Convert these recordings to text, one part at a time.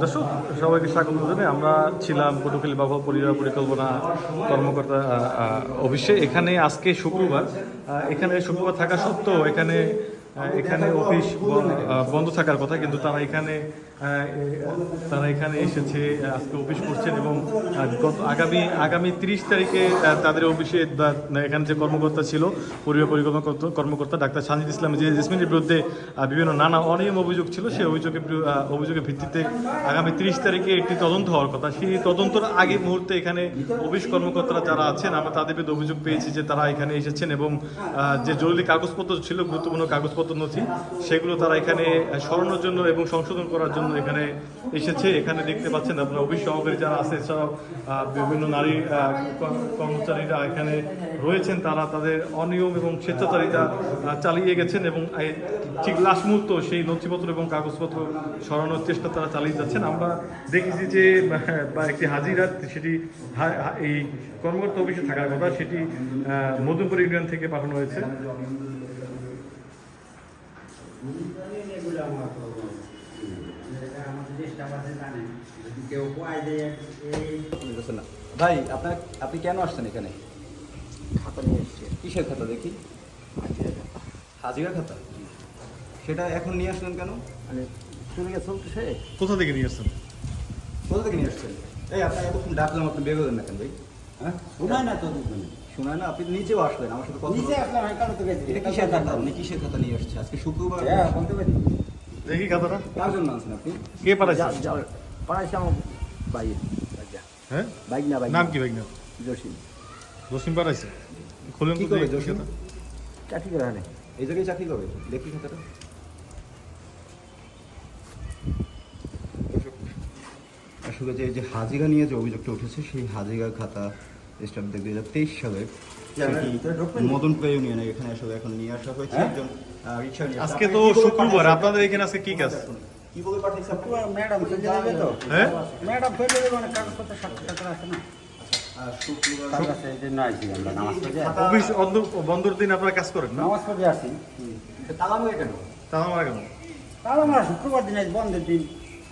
দর্শক, সবাইকে স্বাগত জানাই। আমরা ছিলাম পটুখালী বাবা পরিবার পরিকল্পনা কর্মকর্তা অফিসে। এখানে আজকে শুক্রবার। এখানে শুক্রবার থাকা সত্ত্বেও এখানে এখানে অফিস বন্ধ থাকার কথা, কিন্তু তারা এখানে তারা এখানে এসেছে, আজকে অফিস করছেন এবং গত আগামী আগামী তিরিশ তারিখে তাদের অফিসে এখানে যে কর্মকর্তা ছিল, পরিবার পরিকল্পনা কর্মকর্তা ডাক্তার সাজিদ ইসলাম, যে জেসমিনের বিরুদ্ধে বিভিন্ন নানা অনিয়ম অভিযোগ ছিল, সেই অভিযোগের অভিযোগের ভিত্তিতে আগামী তিরিশ তারিখে একটি তদন্ত হওয়ার কথা। সেই তদন্তর আগে মুহূর্তে এখানে অফিস কর্মকর্তারা যারা আছেন, আমরা তাদের বিরুদ্ধে অভিযোগ পেয়েছি যে তারা এখানে এসেছেন এবং যে জরুরি কাগজপত্র ছিল, গুরুত্বপূর্ণ কাগজপত্র নথি, সেগুলো তারা এখানে সরানোর জন্য এবং সংশোধন করার জন্য এখানে এসেছে। এখানে দেখতে পাচ্ছেন আপনারা অফিস সহকারী যারা আছে, এছাড়াও বিভিন্ন নারী কর্মচারীরা এখানে রয়েছেন। তারা তাদের অনিয়ম এবং স্বেচ্ছাচারিতা চালিয়ে গেছেন এবং ঠিক লাস্ট মুহূর্ত সেই নথিপত্র এবং কাগজপত্র সরানোর চেষ্টা তারা চালিয়ে যাচ্ছেন। আমরা দেখেছি যে বা একটি হাজিরা, সেটি এই কর্মকর্তা অফিসে থাকার কথা, সেটি মধুপুর ইউনিয়ন থেকে পাঠানো হয়েছে। বুঝতেছেন না। ভাই আপনার আপনি কেন আসছেন এখানে? খাতা নিয়ে এসছে। কিসের খাতা দেখি? হাজিরা খাতা? সেটা এখন নিয়ে আসলেন কেন? মানে চলে চুরিয়া চলতেছে কোথা থেকে নিয়ে আসছেন? কোথা থেকে নিয়ে আসছেন? এই আপনার এতক্ষণ ডাকলাম আপনি বেরোলেন না কেন ভাই? হ্যাঁ? শোনায় না তো দুজনে শোনায় না আপনি নিচেও আসলেন আমার সাথে কথা নিচে। আসলাম আমি কারও তো গেছি এটা কিসের খাতা? আপনি কিসের খাতা নিয়ে আসছে আজকে শুক্রবার। হ্যাঁ বলতে পারি। দেখি খাতাটা। কার জন্য আনছেন আপনি? কে পাঠাইছে? যা- যা- পাড়াইছে আমার বাইরে হ্যাঁ? বাইক না বাইক নাম কি ভাই নাম জসিম। জসিম পাঠাইছে খুলেন কি করে জসিম? চাকরি করে হানে এই জায়গায় চাকরি করবে? দেখি খাতাটা আসলে যে যে হাজিরা নিয়ে যে অভিযোগটা উঠেছে সেই হাজিরা খাতা স্টাফ দুই হাজার তেইশ সালে মদনপুর ইউনিয়নে এখানে আসলে এখন নিয়ে আসা হয়েছে হ্যাঁ? একজন রিক্সা নিয়ে। আজকে তো শুক্রবার আপনাদের এখানে আজকে কি কাজ? কি বলে পাঠিয়েছে? আপনি? ম্যাডাম তো? হ্যাঁ? ম্যাডাম চলে যাবে মানে কাগজপত্র সাথে আছে না? অন্ধ- বন্ধর দিন আপনারা কাজ করেন না? নামাজ পড়ে আসি তালা মেরে কেন? তাহলে আমার কেন? তাহলে আমরা শুক্রবার দিন আজ বন্ধের দিন।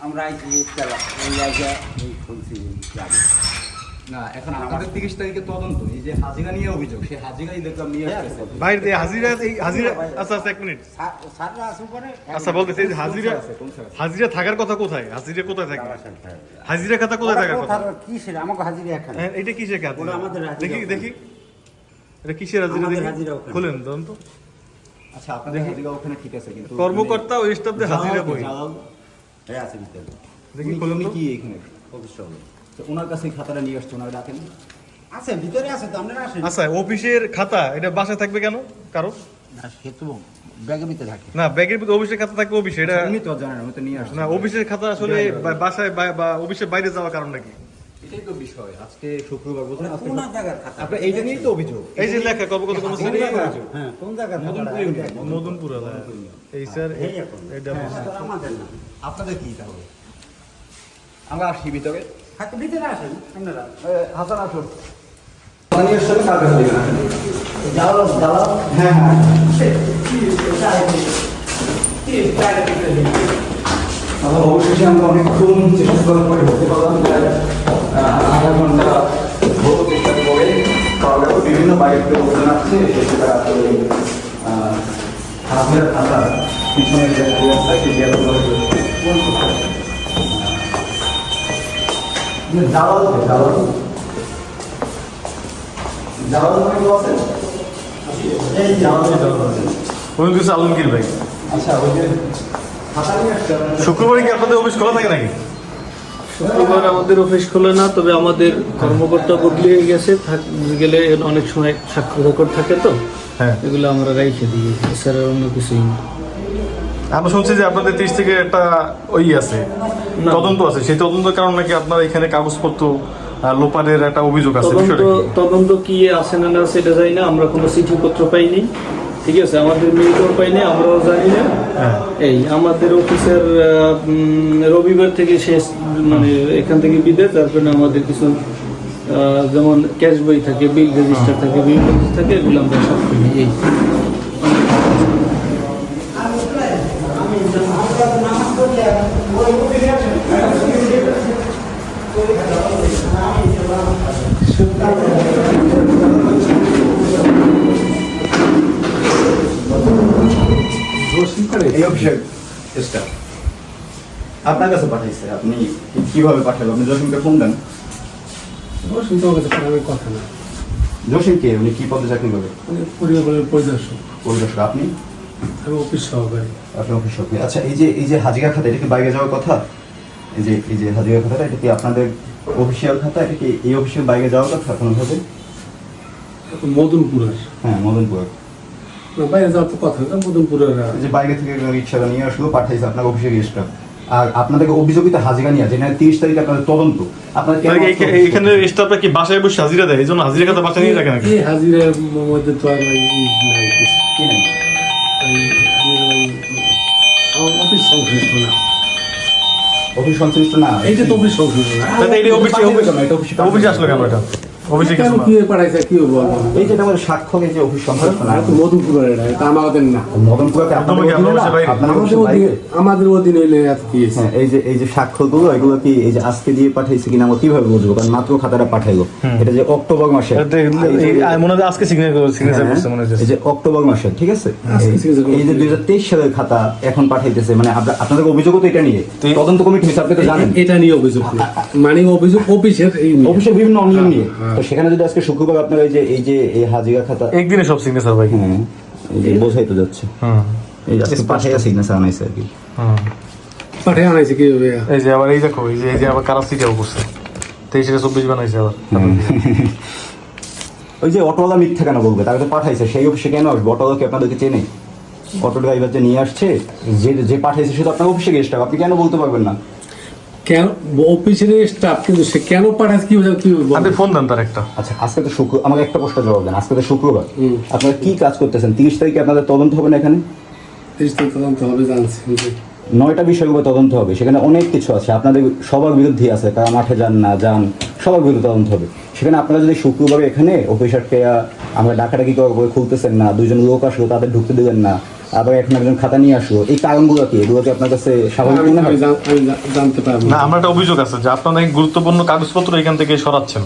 আমরা আইছি এই চালা এই আইসা এই খুলছি যাব না এখন আমাদের তিরিশ তারিখে তদন্ত। এই যে হাজিরা নিয়ে অভিযোগ সেই হাজিরাই দেখলাম নিয়ে হ্যাঁ, আসতেছে। বাইরে দিয়ে হাজিরা এই হাজিরা আচ্ছা আচ্ছা এক মিনিট। স্যাররা আসুন পরে আচ্ছা বলতেছি হাজিরা কোন স্যার আছে? কোন স্যার আছে? হাজিরা থাকার কথা কোথায়? হাজিরা কোথায় থাকে? হাজিরা খাতা কোথায় থাকার কথা? কি সেটা? আমাকে হাজিরা এখানে। হ্যাঁ, এটা কিসের খাতা? ওটা আমাদের দেখি দেখি। এটা কিসের হাজিরা? দেখি। হাজিরা ওখানে। খুলেন ধরুন তো। আচ্ছা আপনাদের হাজিরা ওখানে ঠিক আছে কিন্তু কর্মকর্তা ও স্টাফদের হাজিরা বই হ্যাঁ আছে দেখি খুলেন কি এখানে? তো ওনার কাছে খাতাটা নিয়ে আসছে ওনার ডাকেন আছে ভিতরে আছে তো আপনারা আসেন। আচ্ছা অফিসের খাতা এটা বাসায় থাকবে কেন? কারও? না সে তো ব্যাগের ভিতরে থাকে। না ব্যাগের ভিতরে অফিসের খাতা থাকবে অফিসে এটা উনি তো জানেন উনি তো নিয়ে আসছে। না অফিসের খাতা আসলে বাসায় বা- অফিসের বাইরে যাওয়ার কারণ নাকি? এটাই তো বিষয়। আজকে শুক্রবার বলছেন আজকে কোন জায়গার খাতা। আপনার এইটা নিয়েই তো অভিযোগ। এই যে লেখা কর্মকর্তা? হ্যাঁ কোন জায়গার মদনপুর ইউনিয়ন। এই স্যার এই এটা হ্যাঁ, আমাদের না। আপনাদের কি তাহলে? আমরা আসি ভিতরে। হ্যাঁ তো ভিতরে আসেন আপনারা হাসান আসুন নিয়ে আসছেন কার কাছে দিবেন। যাও যাও হ্যাঁ হ্যাঁ আমরা অবশেষে আমরা অনেকক্ষণ চেষ্টা করার পরে হতে পারলাম গেল বিভিন্ন বাইরে লোকজন আসছে সেটা আসলে হাতের খাতা পিছনের যে ব্যবস্থা সেই জালাল জালাল মানে কেউ? এই কিছু আলমগীর ভাই। আচ্ছা ওই যে শুক্রবারে কি আপনাদের অফিস খোলা থাকে নাকি? শুক্রবার আমাদের অফিস খোলে না তবে আমাদের কর্মকর্তা বদলিয়ে গেছে। থাক- গেলে অনেক সময় স্বাক্ষর থাকে তো। হ্যাঁ। এগুলো আমরা রাইখে দিই। স্যার অন্য কিছুই না। আমরা শুনছি যে আপনাদের তিরিশ থেকে একটা ওই আছে তদন্ত আছে। সেই তদন্তের কারণ নাকি আপনারা এখানে কাগজপত্র লোপারের একটা অভিযোগ আছে তদন্ত কি? আছে না না সেটা জানি না আমরা কোনো চিঠিপত্র পাইনি। ঠিক আছে আমাদের পাইনি আমরাও জানি না। হ্যাঁ। এই আমাদের অফিসের রবিবার থেকে শেষ মানে এখান থেকে বিদেশ যার আমাদের কিছু যেমন ক্যাশ বই থাকে বিল রেজিস্টার থাকে কিছু থাকে এগুলো আমরা সব এই। এই অফিসের স্টাফ আপনার কাছে পাঠাইছে আপনি কীভাবে পাঠাবেন? আপনি জসিমকে ফোন দেন। কথা না। জসিম কে? উনি কি পদে চাকরি করে? পরিবারের পরিদর্শক। পরিদর্শক। আপনি? আমি অফিস সহকারী। আপনি অফিস সক্রিয় আচ্ছা এই যে এই যে হাজিরা খাতা এটা কি বাইরে যাওয়ার কথা? এই যে এই যে হাজিরা খাতাটা এটা কি আপনাদের অফিসিয়াল খাতা? এটা কি এই অফিসের বাইরে যাওয়ার কথা কোনোভাবে? মদনপুরের। হ্যাঁ মদনপুর না, বাইরে যাওয়ার তো কথা না মদনপুরের এই যে বাইরে থেকে রিক্সাটা নিয়ে আসলো পাঠাইছে আপনার অফিসের স্টাফ আর আপনাদেরকে অভিযোগিত হাজিরা নিয়ে যেখানে তিরিশ তারিখে আপনাদের তদন্ত। আপনার এই- স্টাফরা কি বাসায় বসে হাজিরা দেয়? এই জন্য হাজিরা খাতা বাসায় নিয়ে রাখে নাকি? এই হাজিরের মধ্যে তো আর। কি নেই? অফিস সংশ্লিষ্ট না। অফিস সংশ্লিষ্ট না? এইটা তো অফিস সংশ্লিষ্ট এই না, এটা অফিসে অফিসে আসলো কেন? এটা? অফিসে কেন কিছু না কি পাঠাইছে কি বলব এই যেটা আমাদের স্বাক্ষর যে অফিস সংশ্লিষ্ট আর তো মধুপুরের এটা এটা আমাদের না। মদনপুরকে আপনাদের আপনাদের অধীনে না? অফিসের বাইরে? আপনাদের আমাদের অধীনে বাইরে? আমাদের অধীনে এলে কি হ্যাঁ, এই যে এই যে স্বাক্ষরগুলো এগুলো কি এই যে আজকে দিয়ে পাঠাইছে কিনা আমরা কীভাবে বুঝব? কারণ মাত্র খাতাটা পাঠাইলো। এটা যে অক্টোবর মাসে মনে হয় আজকে সিগনেচার সিগনেচার করছে মনে হচ্ছে এই যে অক্টোবর মাসে ঠিক আছে? এই- signature করছে। এই যে দুই হাজার তেইশ সালের খাতা এখন পাঠাইতেছে। মানে আপনাদের অভিযোগও তো এটা নিয়ে। তদন্ত কমিটি আপনি তো জানেন। এটা নিয়ে অভিযোগ। মানে অভিযোগ অফিসের। অফিসের বিভিন্ন অনিয়ম নিয়ে। তো সেখানে যদি আজকে শুক্রবার আপনার এই যে এই যে এই হাজিরা খাতা একদিনে সব সিগনেচার ভাই হ্যাঁ এই যে বোঝাই তো যাচ্ছে। হুম। এই যে আজকে পাঠাইয়া সিগনেচার আনাইছে আর কি। হুম। পাঠিয়ে আনাইছে কি হবে এই যে আবার এই দেখো এই যে এই যে আবার কারার সিটাও করছে। তেইশ চব্বিশ বানাইছে আবার। ওই যে অটোওয়ালা মিথ্যা কেন বলবে? তাকে তো পাঠাইছে সেই অফিসে কেন আসবে? অটোওয়ালা কি আপনাদেরকে চেনে? অটো ড্রাইভার যে নিয়ে আসছে যে যে পাঠাইছে সে তো আপনার অফিসে গেস্ট আপনি কেন বলতে পারবেন না? কেন অফিসের স্টাফ কিন্তু সে কেন পাঠাচ্ছে কি বোঝা- কি? আপনি ফোন দেন তার একটা। আচ্ছা আজকে তো শুক্র আমাকে একটা প্রশ্ন জবাব দেন আজকে তো শুক্রবার। আপনারা কি কাজ করতেছেন? তিরিশ তারিখে আপনাদের তদন্ত হবে না এখানে? তিরিশ তারিখ তদন্ত হবে জানছি নয়টা বিষয়ের উপর তদন্ত হবে। সেখানে অনেক কিছু আছে। আপনাদের সবার বিরুদ্ধে আছে। কারা মাঠে যান না যান সবার বিরুদ্ধে তদন্ত হবে। সেখানে আপনারা যদি শুক্রবার এখানে অফিসারকে আমরা ডাকাডাকি করব খুলতেছেন না দুজন লোক আসলো তাদের ঢুকতে দিবেন না আবার এখন একজন খাতা নিয়ে আসলো এই কারণগুলো কি? এগুলো কি আপনার কাছে স্বাভাবিক মনে হয়? জানতে পারব। না আমরা একটা অভিযোগ আছে যে আপনারা গুরুত্বপূর্ণ কাগজপত্র এখান থেকে সরাচ্ছেন।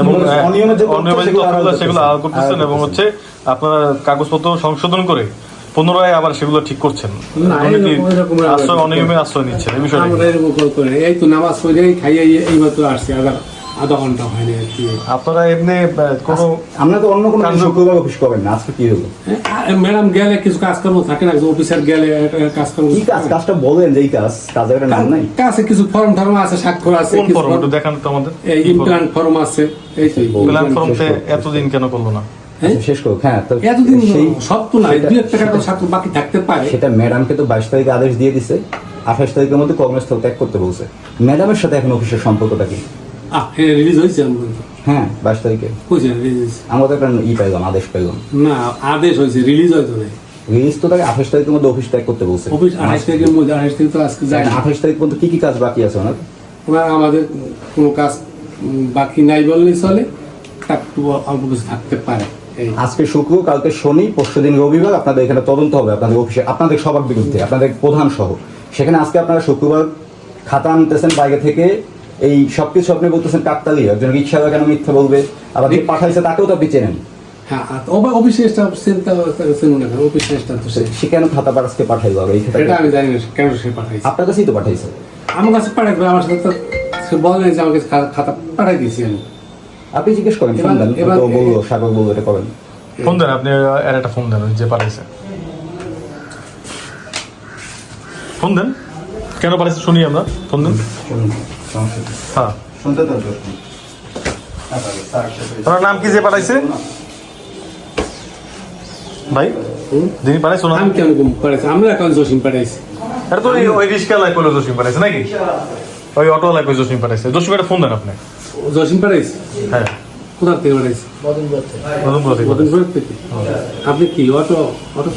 এবং অনিয়মের হ্যাঁ, যে অনিয়মের যে সেগুলো করতেছেন। এবং হচ্ছে। আপনারা কাগজপত্র সংশোধন করে পুনরায় আবার সেগুলো ঠিক করছেন। আশ্রয় অনিয়মের আশ্রয় নিচ্ছেন এই করে এই তো নামাজ পড়ে খাইয়ে আসছি আধা আধা ঘণ্টা হয়নি আর কি। আপনারা এমনি কোনো আমরা তো অন্য কোনো শুক্রবার অফিস করেন না আজকে কি হলো? ম্যাডাম গেলে কিছু কাজকর্ম থাকে না অফিসার গেলে একটা কাজকর্ম কি কাজ? কাজটা বলেন যে এই কাজ কাজের একটা নাম নাই। কাছে কিছু ফর্ম টর্ম আছে স্বাক্ষর আছে কোন ফর্ম? একটু দেখান তো আমাদের। এই ইমপ্লান্ট ফর্ম? আছে এই তো প্ল্যান ফর্ম শেষ করো। এতদিন কেন করল না? আচ্ছা, শেষ করো। হ্যাঁ তো এতদিন সেই সব তো নাই সেটা- দু এক টাকা তো স্বাক্ষর বাকি থাকতে পারে। সেটা ম্যাডামকে তো বাইশ তারিখে আদেশ দিয়ে দিছে। আঠাশ তারিখের মধ্যে কর্মস্থল ত্যাগ করতে বলছে। ম্যাডামের সাথে এখন অফিসের সম্পর্কটা কি? আহ হ্যাঁ রিলিজ হয়েছে হ্যাঁ বাইশ তারিখে। রিলিজ হয়েছে? আমরা তো একটা ই পাইলাম আদেশ পাইলাম। না আদেশ হয়েছে রিলিজ হয়তো রিলিজ তো তাকে আঠাশ তারিখের মধ্যে অফিস ত্যাগ করতে বলছে। অফিস আঠাশ তারিখের মধ্যে আঠাশ তারিখ তো আজকে যায় না আঠাশ তারিখ পর্যন্ত কি কি কাজ বাকি আছে ওনার? ওনার আমাদের কোনো কাজ বাকি নাই বললেই চলে একটু অল্প কিছু থাকতে পারে। আজকে শুক্র কালকে শনি পরশু দিন রবিবার আপনাদের এখানে তদন্ত হবে আপনাদের অফিসে আপনাদের সবার বিরুদ্ধে আপনাদের প্রধান সহ। সেখানে আজকে আপনারা শুক্রবার খাতা আনতেছেন বাইরে থেকে এই সবকিছু আপনি বলতেছেন কাকতালি একজন রিক্সা কেন মিথ্যা বলবে আবার যে পাঠাইছে তাকেও তো আপনি চেনেন। হ্যাঁ অফিসে স্টাফ চিন্তা চিনুন না অফিসে স্টাফ তো সে সে কেন খাতা আজকে পাঠাইলো আবার এই এটা আমি জানি না কেন সে পাঠাইছে? আপনার কাছেই তো পাঠাইছে। আমার কাছে পাঠাইবে আমার সাথে সে বলে যে আমাকে খাতা পাঠাই দিয়েছি আমি। আপনি জিজ্ঞেস করেন ফোন দেন তো বলল সাগর বলল এটা করেন। ফোন দেন আপনি এর একটা ফোন দেন যে পাঠাইছে ফোন দেন? কেন পাঠাইছে শুনি আমরা ফোন দেন। হ্যাঁ। শুনতে তো তোমার নাম কি যে পাঠাইছে ভাই যিনি পাঠাইছো না আমি কেন পাঠাইছি আমরা এখন জসিম পাঠাইছি এটা তো ওই ওই রিক্সাওয়ালায় কইলো জসিম পাঠাইছে নাকি? ওই অটোওয়ালায় কই জসিম পাঠাইছে জসিম একটা ফোন দেন আপনি। জসিম পাঠাইছি হ্যাঁ। কোথা থেকে পাঠাইছি মদনপুর থেকে। মদনপুর থেকে আপনি কি অটো? অটো?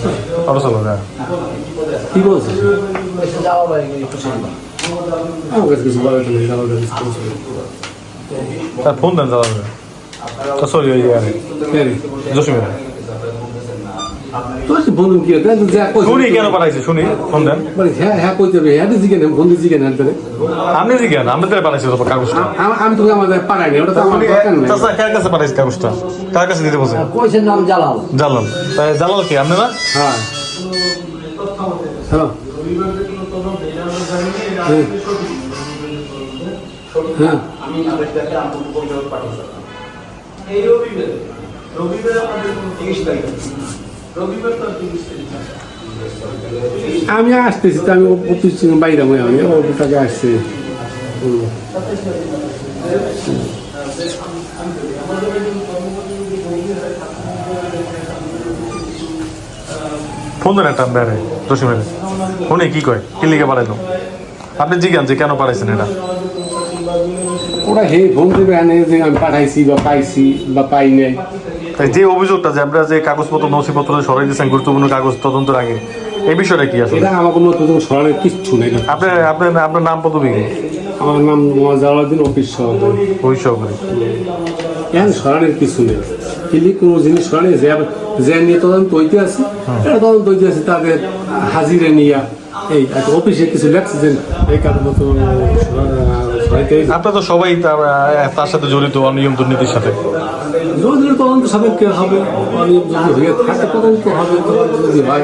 অটো চালক হ্যাঁ। কি বলছেন? আমার কাছে কিছু বলার নেই আমার কাছে বলছে ফোন দেন দাদা সরি ওই আরে জসিমের। তো সে বন্ধু কি? দেন যে শুনি কেন পাঠাইছে শুনি ফোন দেন। মানে হ্যাঁ হ্যাঁ কইতে হবে হ্যাঁ জিজ্ঞেস বন্ধু জিজ্ঞেস হ্যাঁ ধরে আপনি কি কেন? আপনি তো পাঠাইছে তো কাগজটা। আমি তো আমাদের পাড়াই ওটা তো আমার দরকার নেই। চাচা কার কাছে পাঠাইছে কাগজটা? কার কাছে দিতে বলছেন কইছেন নাম জালাল। জালাল। তাই জালাল কি? আপনি না? হ্যাঁ। হ্যালো। হ্যাঁ। হ্যাঁ। আমি আপনাদেরকে আন্তর্জাতিক পরিষদ পাঠিয়েছি এই রবিবার রবিবার আমাদের কোনো তিরিশ তারিখ আমি আসতেছি, তো আমি থেকে বাইরে আমি ওটাকে আসছি। ফোন দেন একটা বেড়ে জসিমের। ফোনে কি কয়? কি লিখে পাঠাইলো? আপনি জিজ্ঞান যে কেন পাঠাইছেন এটা? ওরা হে ফোন দেবে আমি পাঠাইছি বা পাইছি বা পাই নাই। তাই যে অভিযোগটা যে আমরা যে কাগজপত্র নথিপত্র সরাই দিয়েছেন গুরুত্বপূর্ণ কাগজ তদন্তের আগে এই বিষয়টা কি আসলে? আমার কোনো নতুন স্মরণের কিচ্ছু নেই আপনি আপনার আপনার নাম পদবী কি? আমার নাম জালাউদ্দিন অফিস সভাপতি। ওই সহকারী এখন স্মরণের কিছু নেই। কিন্তু কোনো জিনিস স্মরণে যে যে নিয়ে তদন্ত হইতে আছে এটা তদন্ত হইতে আছে তাদের হাজিরে নিয়ে এই অফিসে কিছু লেখছে যে এই সরাইতে আপনার তো সবাই তার সাথে জড়িত অনিয়ম দুর্নীতির সাথে। যদি তদন্ত সাপেক্ষে হবে অনিয়ম যদি হয়ে থাকে তদন্ত হবে তদন্ত যদি হয়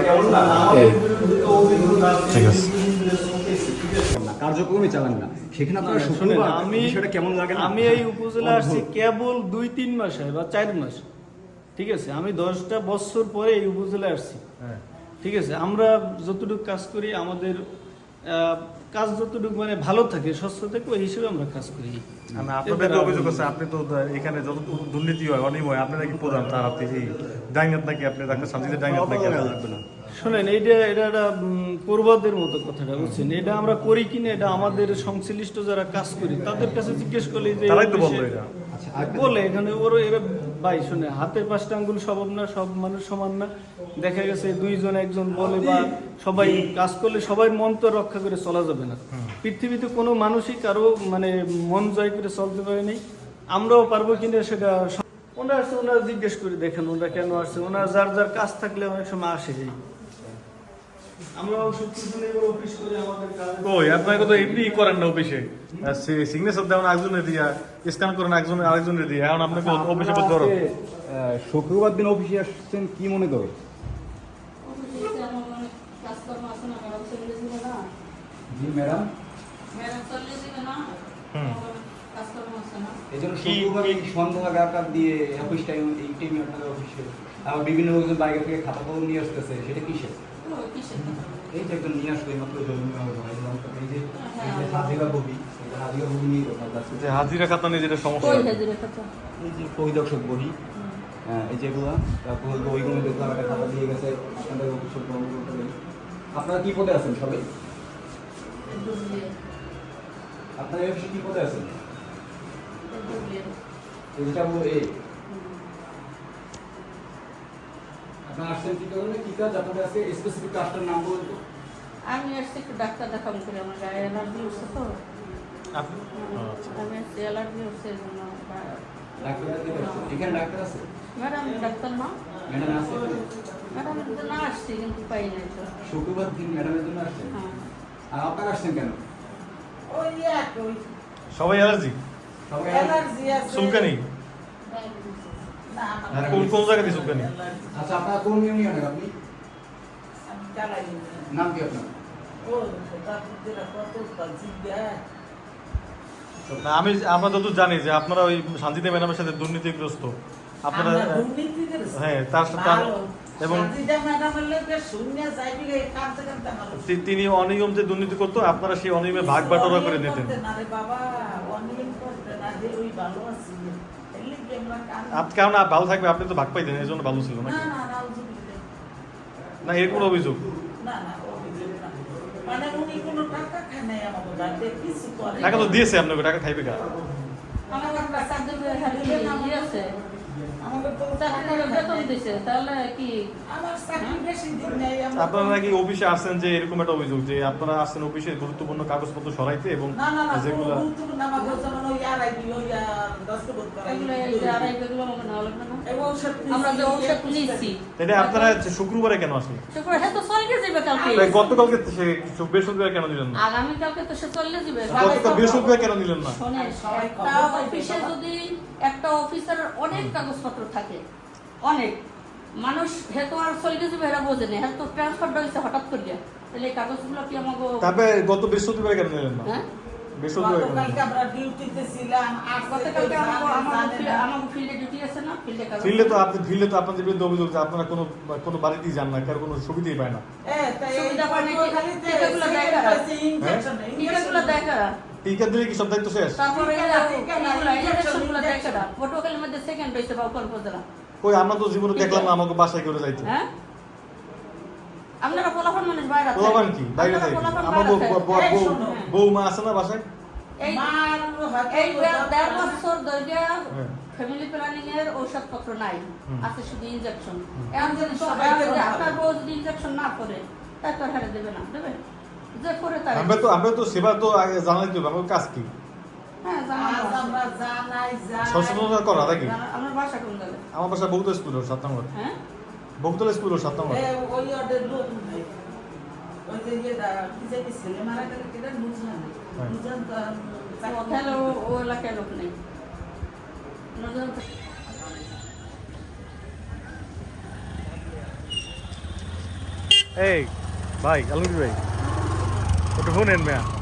ঠিক আছে। কার্যক্রমই চালান না। সেখানে আপনারা শোনেন, আমি বিষয়টা কেমন লাগে না? আমি এই উপজেলা আসছি কেবল দুই তিন মাসে বা চার মাস। ঠিক আছে আমি দশটা বছর পরে এই উপজেলায় আসছি। ঠিক আছে আমরা যতটুকু কাজ করি আমাদের আহ, কাজ যতটুকু মানে ভালো থাকে স্বচ্ছ থাকে ওই হিসেবে আমরা কাজ করি। না, আপনাদের অভিযোগ আছে আপনি তো এখানে যত দুর্নীতি হয় অনিয়ম হয় আপনি নাকি প্রধান তার আপনি ডাইনাত নাকি আপনি ডাক্তার শান্তিতে ডাইনাত নাকি লাগবে না। শোনেন এইটা এটা একটা পূর্বদের মতো কথাটা বুঝছেন? এটা আমরা করি কিনা এটা আমাদের সংশ্লিষ্ট যারা কাজ করি তাদের কাছে জিজ্ঞেস করলে যে এটা। বলে এখানে ওর এরা ভাই শুনে হাতের পাঁচটা আঙ্গুল সব না সব মানুষ সমান না? দেখা গেছে দুইজন একজন বলে বা সবাই কাজ করলে সবাই মন তো রক্ষা করে চলা যাবে না। পৃথিবীতে কোনো মানুষই কারও মানে মন জয় করে চলতে পারেনি আমরাও পারব কিনা সেটা ওনার ওনারা আসছে ওনারা জিজ্ঞেস করে দেখেন ওনারা কেন আসছে? ওনার যার যার কাজ থাকলে অনেক সময় আসে যাই আমরাও শুক্রদিন এবার অফিস করে আমাদের কাজ কই আপনাকে তো এমনি করেন না অফিসে সিগনেচার দেওয়ান একজনের দিয়া স্ক্যান করেন একজনের আরেকজনের দিয়া। এখন আপনাকে অফিসে করতে পারো আজকে, আহ, শুক্রবার দিন অফিসে আসছেন কি মনে করে অফিসে আমার অনেক কাজকর্ম আছে না ম্যাডাম চলে যাবে না? জি ম্যাডাম বিভিন্ন লোকজন বাইরে থেকে খাতা কলম নিয়ে আসতেছে সেটা কিসের? এই যে একজন নিয়ে আসলো দিলাম। এই যে হাজিরা ববি হাজিরা ববি নিয়ে যে হাজিরা খাতা নিয়ে যেটা সমস্যা? এই যে পরিদর্শক বহি। হ্যাঁ এই যেগুলো তারপর দেখলাম একটা খাতা দিয়ে গেছে আপনারা কি পদে আছেন সবাই আপনারা এই অফিসে কি পদে আছেন? বুঝলিয়ে। এই আপনারা আসছেন কি কারণে? কি কাজ আপনাদের আজকে স্পেসিফিক কাজটার নাম বলুন আমি আসছি একটু ডাক্তার দেখাম করে আমার গায়ে অ্যালার্জি উঠছে তো। আচ্ছা। আমি আসছি অ্যালার্জি উঠছে এই জন্য ডাক্তার এখানে ডাক্তার আছে? ম্যাডাম ডাক্তার না। ম্যাডাম আছে ম্যাডাম তো না আসছি কিন্তু পাই নাই তো। শুক্রবার দিন ম্যাডামের জন্য আসছেন? হ্যাঁ। আর আপনারা আসছেন কেন? ওই এক সবাই অ্যালার্জি সবাই অ্যালার্জি আছে। চুলকানি? হ্যাঁ, কোন কোন জায়গা দিয়ে চুলকানি আচ্ছা আপনারা কোন ইউনিয়নের আপনি? আমি চালাই নি। নাম কি আপনার? দেয় আমি আমরা যত জানি যে আপনারা ওই শান্তিতে ম্যাডামের সাথে দুর্নীতিগ্রস্ত। আপনারা দুর্নীতিগ্রস্ত। হ্যাঁ তার তার এবং। তিনি অনিয়ম যে দুর্নীতি করতো আপনারা সেই অনিয়মে ভাগ বাটোয়ারা করে নিতেন। বাবা, অনিয়ম করতে না, যে ওই ভালো আপনি কারণ না ভালো থাকবে আপনি তো ভাগ পাইতেন এই জন্য ভালো ছিল না, না। এরকম অভিযোগ। মানে কোনো টাকা করে তো দিয়েছে আপনাকে টাকা খাইবে কা? আপনারা নাকি অফিসে আসছেন যে এরকম একটা অভিযোগ যে আপনারা আসছেন অফিসে গুরুত্বপূর্ণ কাগজপত্র সরাইতে এবং যেগুলো এটা আপনারা শুক্রবারে কেন আসলেন হ্যাঁ তো চলে যাবে কালকে। গতকালকে সে বৃহস্পতিবার কেন দিলেন না? আগামীকালকে তো সে চলে যাবে। গতকাল বৃহস্পতিবার কেন দিলেন না? অফিসে যদি একটা অফিসারের অনেক কাগজপত্র থাকে। অনেক। মানুষ হেতো আর চলে যাবে এরা বোঝে না। হেতো ট্রান্সফার হয়েছে হঠাৎ করে তাহলে এই কাগজগুলো কি আমাকে তারপরে গত বৃহস্পতিবার কেন দিলেন না হ্যাঁ? ফিল্ডে তো আপনি তো আপনাদের বিরুদ্ধে অভিযোগ আপনারা কোনো কোনো বাড়িতেই যান না কারও কোনো সুবিধাই পায় না। টিকা দিলে কি সব দায়িত্ব শেষ? তারপরে? পটুয়াখালীর মধ্যে সেকেন্ড হয়েছে বা উপর উপজেলা কই আমরা তো জীবনে দেখলাম না আমাকে বাসায় করে যাইতে। হ্যাঁ? আপনারা পোলাপান মানুষ বাইরে। পোলাপান কি? বাইরে বউ-। বউমা আছে না বাসায়? এই দেড় বছর ধরে। ফ্যামিলি প্ল্যানিং এর ঔষধপত্র নাই। আছে শুধু ইনজেকশন এখন যদি সবাই সবাই যদি আপনার বউ যদি ইনজেকশন না করে তাই তো হারে দেবে না দেবে? যে করে তাই। আমরা তো আমরা তো সেবা তো আগে জানাই তো আমার কাজ কি? হ্যাঁ। আমরা জানাই যাই সচেতনতা করা নাকি? আমার কোন সাত নম্বর হ্যাঁ? বহুতলা স্কুলের সাত নম্বর ওই ওদের লোক নেই। ওই যে ইয়েটা, কি জানি ছেলে মারা গেলে কেটে নুজহান। হ্যাঁ। তো তাহলে ও- এলাকায় লোক নেই। নজর- এই ভাই আলমগীর ভাই। ওটা শুনেন মেয়া